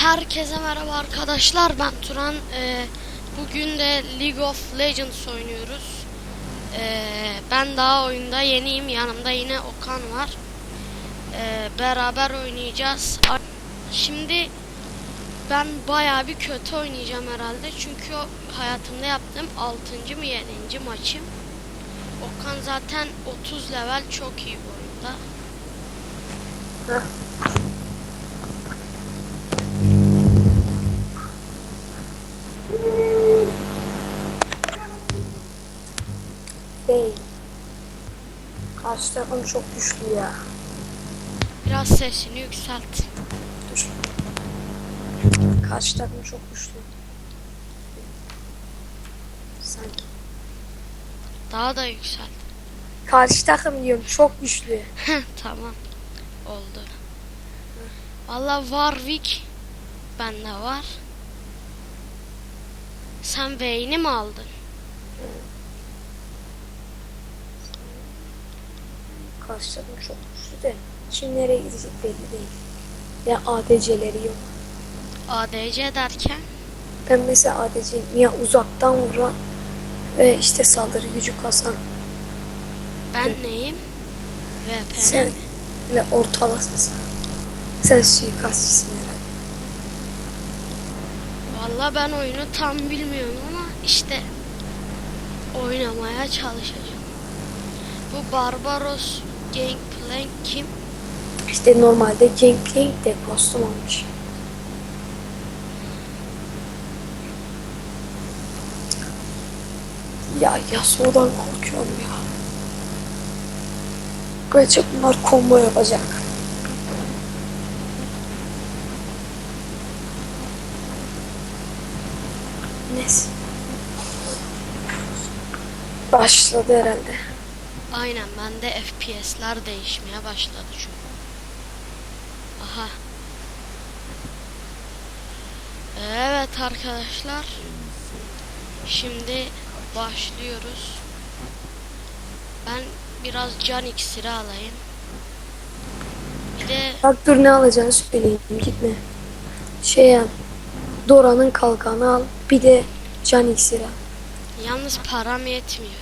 Herkese merhaba arkadaşlar. Ben Turan. Ee, Bugün de League of Legends oynuyoruz. Ee, Ben daha oyunda yeniyim. Yanımda yine Okan var. Ee, Beraber oynayacağız. Şimdi ben bayağı bir kötü oynayacağım herhalde. Çünkü hayatımda yaptığım 6. mı 7. maçım. Okan zaten 30 level çok iyi bu oyunda Karşı çok güçlü ya. Biraz sesini yükselt Dur. Karşı takım çok güçlü. Sanki. Daha da yükselt Karşı takım diyorum çok güçlü. tamam. Oldu. Valla Warwick bende var. Sen Vayne'i mi aldın? Karşı takım çok güçlü de. Şimdi nereye gidecek belli değil. Ya ADC'leri yok. ADC derken Ben mesela ADC'yim. Ya uzaktan vuran ve işte saldırı gücü kasan. ben neyim? VP. Sen ve ortalasın. Sen suikastçısın herhalde. Valla ben oyunu tam bilmiyorum ama işte oynamaya çalışacağım. Bu Barbaros Gangplank kim? İşte normalde Gangplank de kostüm olmuş. Ya Yasuo'dan korkuyorum ya. Gerçek bunlar combo yapacak. Neyse. Başladı herhalde. Aynen bende FPS'ler değişmeye başladı çünkü. Aha. Evet arkadaşlar. Şimdi başlıyoruz. Ben biraz can iksiri alayım. Bir de Bak dur ne alacağını söyleyeyim gitme. Şey yap. Dora'nın kalkanı al. Bir de can iksiri al. yalnız param yetmiyor.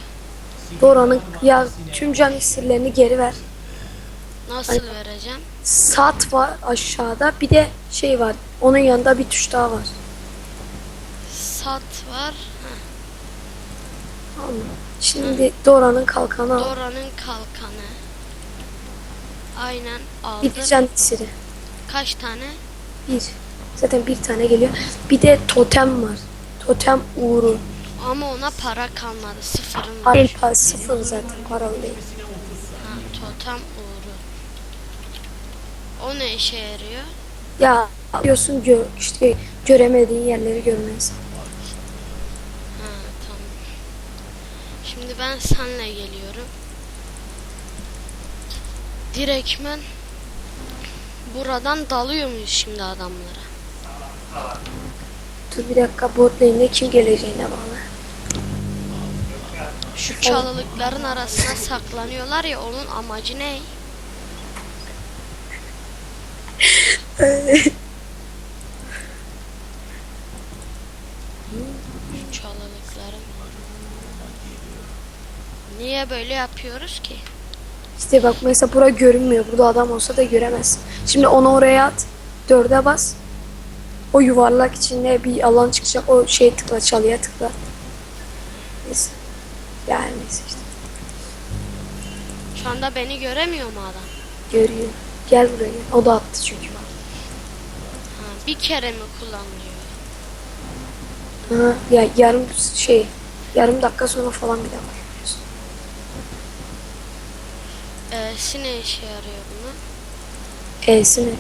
Dora'nın ya tüm can iksirlerini geri ver. Nasıl Ay. vereceğim? Sat var aşağıda. Bir de şey var. Onun yanında bir tuş daha var. Sat var. Heh, Tamam? Şimdi Dora'nın kalkanı al. Dora'nın kalkanı. Aynen Bir aldım. can iksiri. Kaç tane? Bir. Zaten bir tane geliyor. Bir de totem var. Totem uğru. Ama ona para kalmadı. Sıfırım var. Hayır pa- sıfır zaten paralı değil. Ha, totem uğru. O ne işe yarıyor? Ya diyorsun gö işte göremediğin yerleri görmez. Ha tamam. Şimdi ben senle geliyorum. Direktmen buradan dalıyor muyuz şimdi adamlara? Dur bir dakika bot lane'de kim geleceğine bağlı. Şu çalılıkların arasına saklanıyorlar ya onun amacı ne? Şu çalılıkların. Niye böyle yapıyoruz ki? İşte bak mesela bura görünmüyor. Burada adam olsa da göremezsin. Şimdi onu oraya at. Dörde bas. O yuvarlak içinde bir alan çıkacak. O şey tıkla çalıya tıkla. Yani neyse işte. Şu anda beni göremiyor mu adam? Görüyor. Gel buraya gel. O da attı çünkü bak. Ha, bir kere mi kullanılıyor? Ha, ya yarım şey yarım dakika sonra falan bir daha bakıyorsun. E'si ne işe yarıyor bunun? E'sini.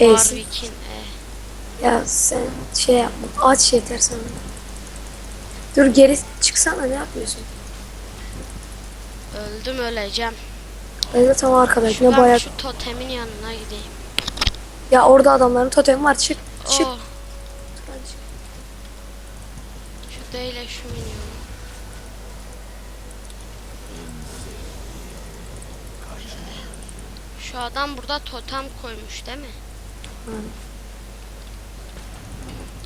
E'si. Warwick'in E. Ya sen şey yapma. Aç yeter sana. Dur geri çıksana ne yapıyorsun? Öldüm öleceğim. Ben de tam arkadaydım. Ne bayağı... şu totemin yanına gideyim. Ya orada adamların totemi var. Çık. Çık. Oh, şu değil şu minyon. Şu adam burada totem koymuş değil mi? Hı.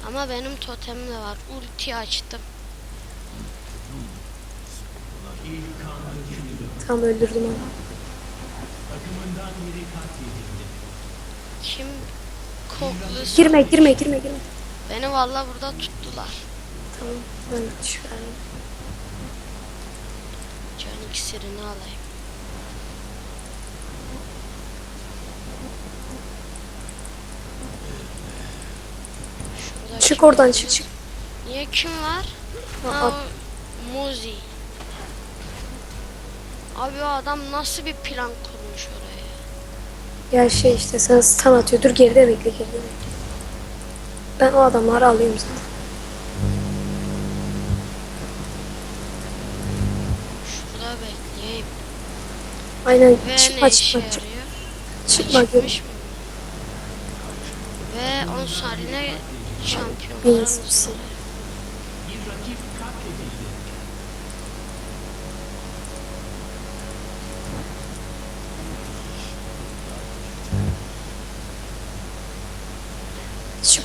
Ama benim totemim de var. Ulti açtım. Tam öldürdüm onu. Kim koklu Girme girme girme girme. Beni valla burada tuttular. Tamam ben çıkarayım. Can iksirini alayım. Şurada Çık oradan çık çık. Niye kim var? Ha, Ha, Muzi. Abi o adam nasıl bir plan kurmuş oraya? Ya şey işte sana stun atıyor. Dur geride bekle geride bekle. Ben o adamları alıyorum zaten. Şurada bekleyeyim. Aynen Ve çıkma çıkma çık. yarıyor? Çıkma gör. Ve 10 saniye şampiyonlar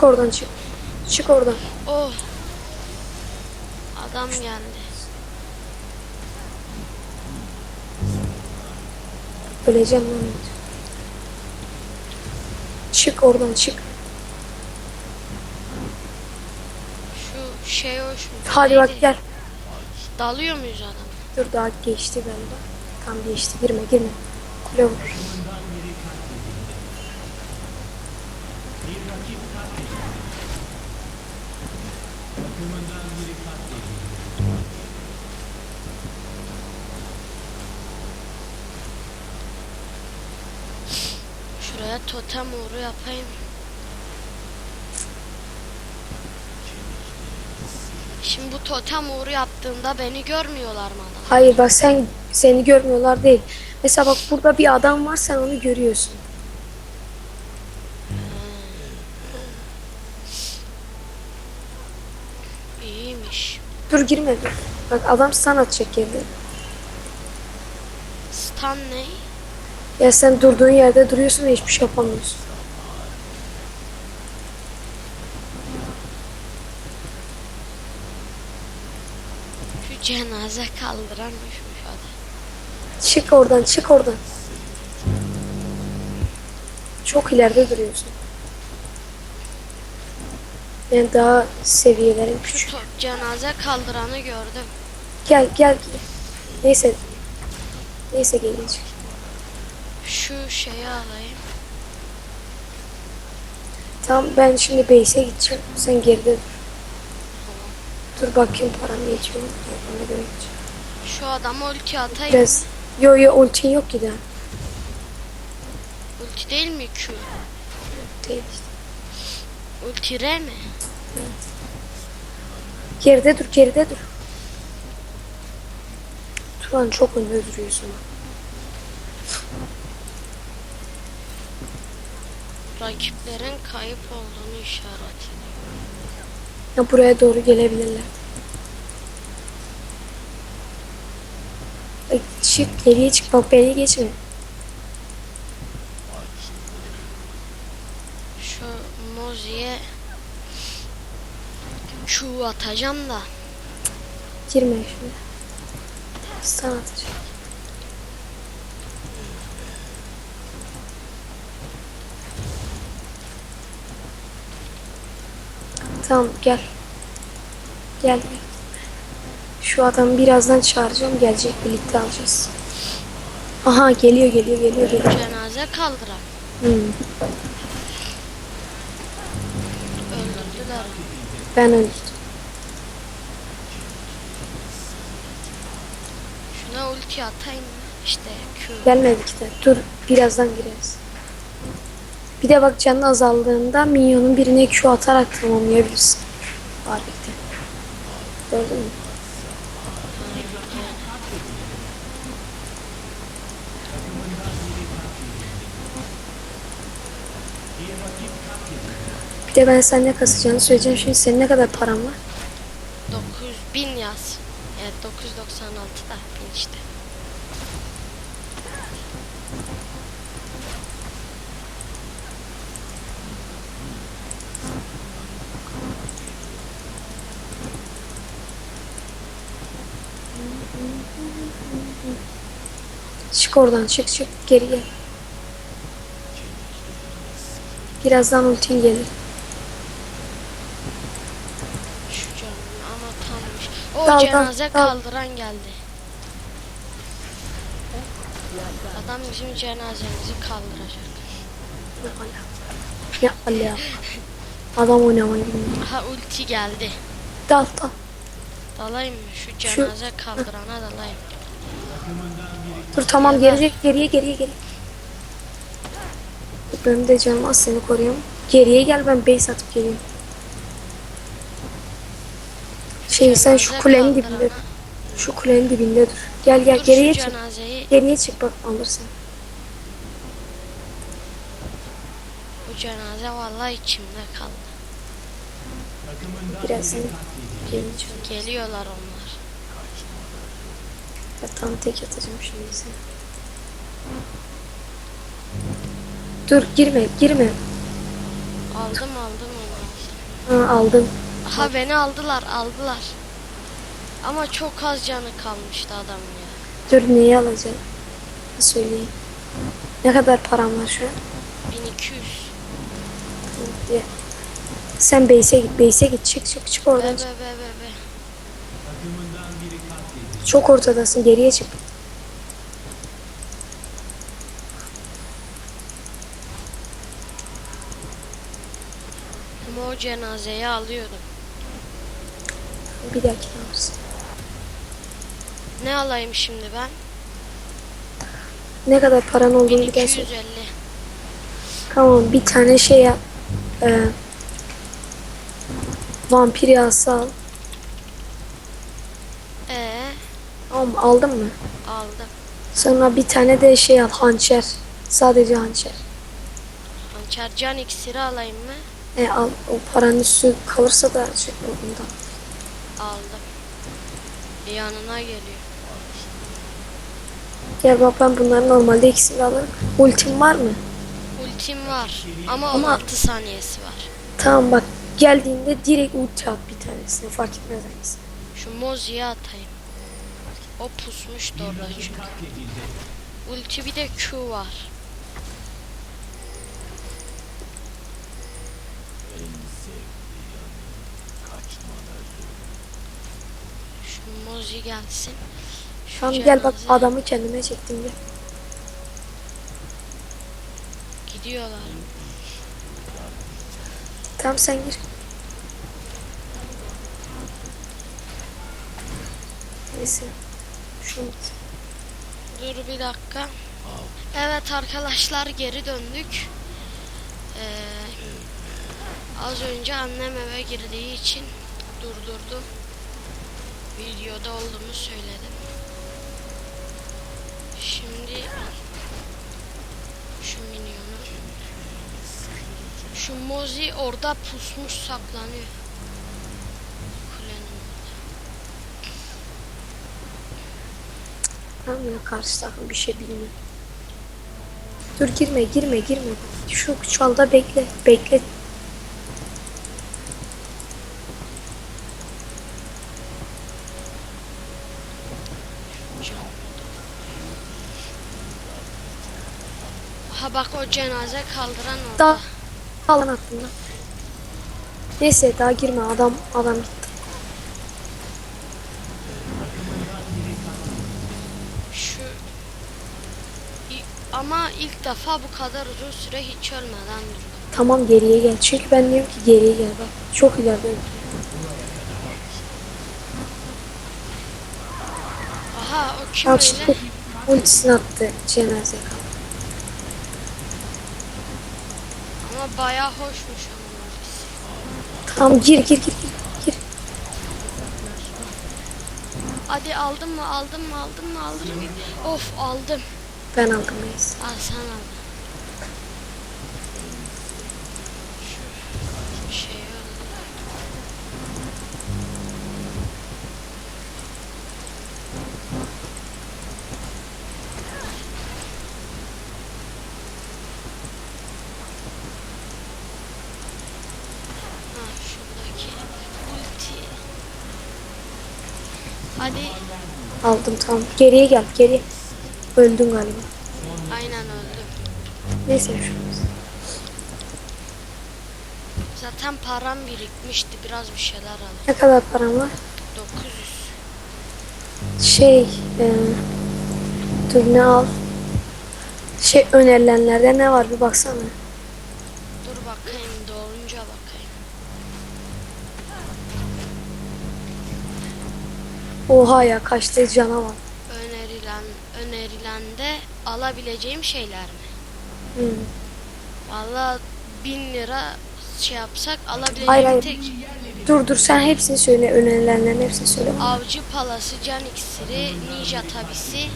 Çık oradan çık. Çık oradan. Oh. Adam geldi. Öleceğim lan. Çık oradan çık. Şu şey hoş mu? Hadi bak Neydi? gel. Dalıyor muyuz adam? Dur daha geçti galiba. Tam geçti. Girme girme. Kule vur. Şuraya totem uğru yapayım. Şimdi bu totem uğru yaptığımda beni görmüyorlar mı adam? Hayır bak sen seni görmüyorlar değil. Mesela bak burada bir adam var sen onu görüyorsun. İyiymiş. Dur girme. Bak adam stun atacak geride. Stun ne? Ya sen durduğun yerde duruyorsun ve hiçbir şey yapamıyorsun. Şu cenaze kaldıranmışmış adam. Çık oradan çık oradan. Çok ileride duruyorsun. Yani daha seviyelerin Şu küçük. to- cenaze kaldıranı gördüm. Gel gel. Neyse. Neyse gelecek. Şu şeyi alayım. Tamam ben şimdi base'e gideceğim. Sen geride dur. Dur bakayım param yetiyor mu? Yok, Ona göre gideceğim. Şu adama ulti atayım Biraz. mı? Yo yo ultin yok ki daha. Ulti değil mi Q? Değil işte. Ulti R mi? Geride dur geride dur. Turan çok önde duruyorsun. Rakiplerin kayıp olduğunu işaret ediyor. Ya buraya doğru gelebilirler. Ay, Çık geriye çık bak beni geçme. Şu Mozi'ye Q atacağım da. Girme şimdi. Stun atacak. Tamam gel. Gel. Şu adamı birazdan çağıracağım. Gelecek birlikte alacağız. Aha geliyor geliyor geliyor geliyor. Cenaze kaldıran. Hmm, Öldürdüler. ben öldüm. Şuna ulti atayım? İşte Q. Gelmedik de. Dur birazdan gireriz. Bir de bak canın azaldığında minyonun birine Q atarak tamamlayabilirsin. Harika. Gördün mü? Bir de ben sen ne kasacağını söyleyeceğim. Şimdi senin ne kadar paran var? 9000 yaz. Evet 996 da bin işte. Çık oradan çık çık geri gel. Birazdan ultin gelir. Şu canım ama tammış. O Dal, dal, cenaze dal. kaldıran geldi. Adam bizim cenazemizi kaldıracak. Ne ala. Adam oynamayı bilmiyor. Ha ulti geldi. Dal dal. Dalayım mı? Şu cenaze kaldırana dalayım. Dur tamam geriye geriye geriye geriye. Benim de canım az seni koruyorum. Geriye gel ben base atıp geleyim. Şey sen şu kulenin dibinde Şu kulenin dibinde dur. Gel gel Dur geriye şu çık. cenazeyi, Geriye çık bak alırsın. bu cenaze vallahi içimde kaldı. Biraz seni. Geliyorlar onlar. Ya tam tek atacağım şimdi seni. Dur girme girme. Aldım aldım onları. Ha, aldım. Aha beni aldılar aldılar. Ama çok az canı kalmıştı adamın ya. Dur neyi alacağım? Söyleyeyim. Ne kadar param var şu an? 1200. Tamam, ye. Sen base'e git, base'e git. Çık çık çık oradan. be çık. be be be. Çok ortadasın, geriye çık. Ama o cenazeyi alıyordum. Bir dahaki alırsın. Ne alayım şimdi ben? Ne kadar paran olduğunu bir daha söyle. 1250. Tamam bir tane şey yap. Ee, vampir yağısı al. Ee, Tamam aldın mı? aldım. Sonra bir tane de şey al hançer. Sadece hançer. Hançer can iksiri alayım mı? E al o paranın üstü kalırsa da şey bundan. Aldım. Yanına geliyor. Gel bak ben bunların normalde ikisini alırım. Ultim var mı? Ultim var ama Ama- 16 saniyesi var. Tamam bak geldiğinde direkt ulti at bir tanesini fark etmez hangisi. Şu Mozi'yi atayım. O pusmuştu orada çünkü. Ulti bir de Q var. Şu Mozi gelsin. Şu Tamam gel bak cenaze- adamı kendime çektim gel. Gidiyorlar. Tamam sen gir. Neyse. Şunu Dur bir dakika. Evet arkadaşlar geri döndük. Ee, az önce annem eve girdiği için durdurdu. Videoda olduğumu söyledim. Şimdi şu minyonu şu Mozi orada pusmuş saklanıyor. Kulenin orada. Tamam ya karşı takım bir şey bilmiyor. Dur girme girme girme. Şu çalda bekle. Bekle. Ha bak o cenaze kaldıran orada. Daha alan aklımda. Neyse daha girme adam adam gitti. Şu İ- ama ilk defa bu kadar uzun süre hiç ölmeden durdum. Tamam geriye gel. Çünkü ben diyorum ki geriye gel bak. Çok ileride. Aha o kim Tamam öyle? şimdi ultisini attı cenaze kaldı. Ama bayağı hoşmuş onun ultisi. Tamam gir gir gir gir. gir. Hadi aldın mı aldın mı aldın mı aldın mı? Of aldım. Ben neyse. Al sen şuradaki ulti. Hadi Aldım tamam. Geriye gel geriye. Öldün galiba. Aynen öldüm. Neyse şu. Zaten param birikmişti. Biraz bir şeyler aldım. Ne kadar param var? 900. Şey, e, dur ne al? Şey önerilenlerde ne var bir baksana. Dur bakayım doğrunca bakayım. Oha ya kaçtı canavar. Önerilen önerilen de alabileceğim şeyler mi? Hı. Valla 1000 lira şey yapsak alabileceğim Hayır, hayır. tek Dur dur sen hepsini söyle önerilenlerin hepsini söyle. avcı palası, can iksiri, ninja tabisi,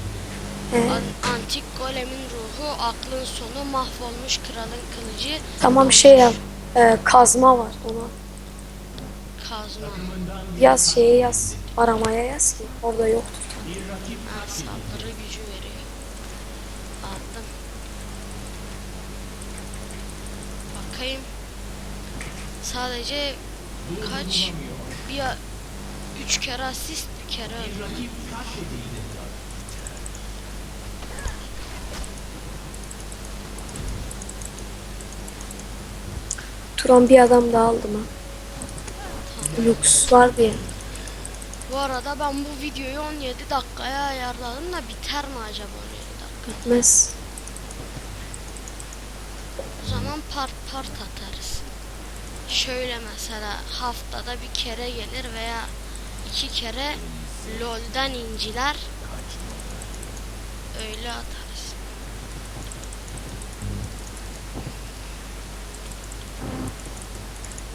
an- antik golemin ruhu, aklın sonu, mahvolmuş kralın kılıcı, Tamam şey yap. E, kazma var ona. kazma, Yaz şeye yaz. Aramaya yaz ki orada yoktur. Saldırı gücü veriyor. Aldım. Bakayım. Sadece kaç? Bir üç kere asist bir kere öldü. Turan bir adam daha aldım ha. Lux var diye. Bu arada ben bu videoyu 17 dakikaya ayarladım da biter mi acaba 17 dakika? Bitmez. O zaman part part atarız. Şöyle mesela haftada bir kere gelir veya iki kere LoL'den inciler. Öyle atar.